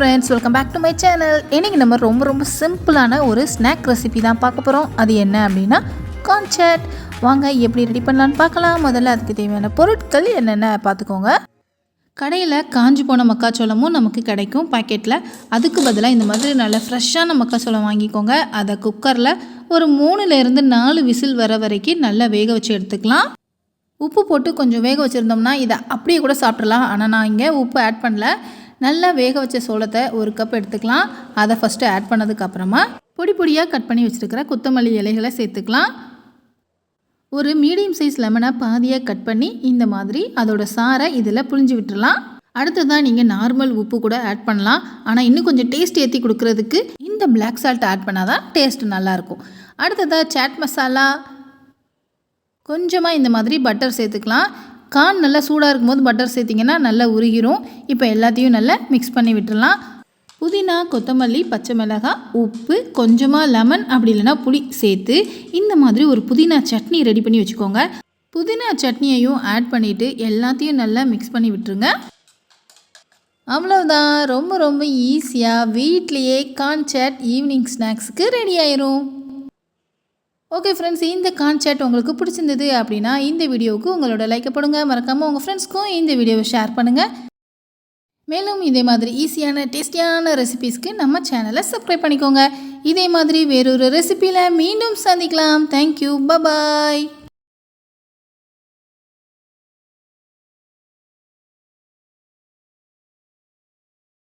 Friends welcome back to my channel இன்றைக்கி நம்ம ரொம்ப ரொம்ப சிம்பிளான ஒரு ஸ்நாக் ரெசிபி தான் பார்க்க போகிறோம் அது என்ன அப்படின்னா கான்சர்ட் வாங்க எப்படி ரெடி பண்ணலான்னு பார்க்கலாம். முதல்ல அதுக்கு தேவையான பொருட்கள் என்னென்ன பார்த்துக்கோங்க. கடையில் காஞ்சி போன மக்காச்சோளமும் நமக்கு கிடைக்கும் பாக்கெட்டில் அதுக்கு பதிலாக இந்த மாதிரி நல்ல ஃப்ரெஷ்ஷான மக்காச்சோளம் வாங்கிக்கோங்க. அதை குக்கரில் ஒரு மூணுலேருந்து நாலு விசில் வர வரைக்கும் நல்லா வேக வச்சு எடுத்துக்கலாம். உப்பு போட்டு கொஞ்சம் வேக வச்சுருந்தோம்னா இதை அப்படியே கூட சாப்பிட்றலாம் ஆனால் நான் இங்கே உப்பு ஆட் பண்ணல. நல்லா வேக வச்ச சோளத்தை ஒரு கப் எடுத்துக்கலாம். அதை ஃபஸ்ட்டு ஆட் பண்ணதுக்கப்புறமா பொடி பொடியாக கட் பண்ணி வச்சுருக்கிற கொத்தமல்லி இலைகளை சேர்த்துக்கலாம். ஒரு மீடியம் சைஸ் லெமனை பாதியாக கட் பண்ணி இந்த மாதிரி அதோட சாரை இதில் புழிஞ்சு விட்டுடலாம் அடுத்ததான் நீங்கள் நார்மல் உப்பு கூட ஆட் பண்ணலாம். ஆனால் இன்னும் கொஞ்சம் டேஸ்ட் ஏற்றி கொடுக்கறதுக்கு இந்த பிளாக் சால்ட் ஆட் பண்ணால் தான் டேஸ்ட் நல்லாயிருக்கும் அடுத்ததாக சாட் மசாலா கொஞ்சமாக இந்த மாதிரி பட்டர் சேர்த்துக்கலாம். கான் நல்லா சூடாக இருக்கும்போது பட்டர் சேர்த்திங்கன்னா நல்லா உருகிரும். இப்போ எல்லாத்தையும் நல்லா மிக்ஸ் பண்ணி விட்டுடலாம் புதினா கொத்தமல்லி பச்சை மிளகாய் உப்பு கொஞ்சமாக லெமன் அப்படி இல்லைன்னா புளி சேர்த்து இந்த மாதிரி ஒரு புதினா சட்னி ரெடி பண்ணி வச்சுக்கோங்க. புதினா சட்னியையும் ஆட் பண்ணிவிட்டு எல்லாத்தையும் நல்லா மிக்ஸ் பண்ணி விட்டுருங்க. அவ்வளோதான் ரொம்ப ரொம்ப ஈஸியாக வீட்லேயே கான்சர்ட் ஈவினிங் ஸ்நாக்ஸுக்கு ரெடி ஆயிரும். ஓகே ஃப்ரெண்ட்ஸ் இந்த கான்செர்ட் உங்களுக்கு பிடிச்சிருந்தது அப்படின்னா இந்த வீடியோவுக்கு உங்களோட லைக்கை போடுங்க. மறக்காமல் உங்கள் ஃப்ரெண்ட்ஸ்க்கும் இந்த வீடியோவை ஷேர் பண்ணுங்கள் மேலும் இதே மாதிரி ஈஸியான டேஸ்டியான ரெசிபீஸ்க்கு நம்ம சேனலை சப்ஸ்கிரைப் பண்ணிக்கோங்க. இதே மாதிரி வேறொரு ரெசிபியில் மீண்டும் சந்திக்கலாம். Thank you bye bye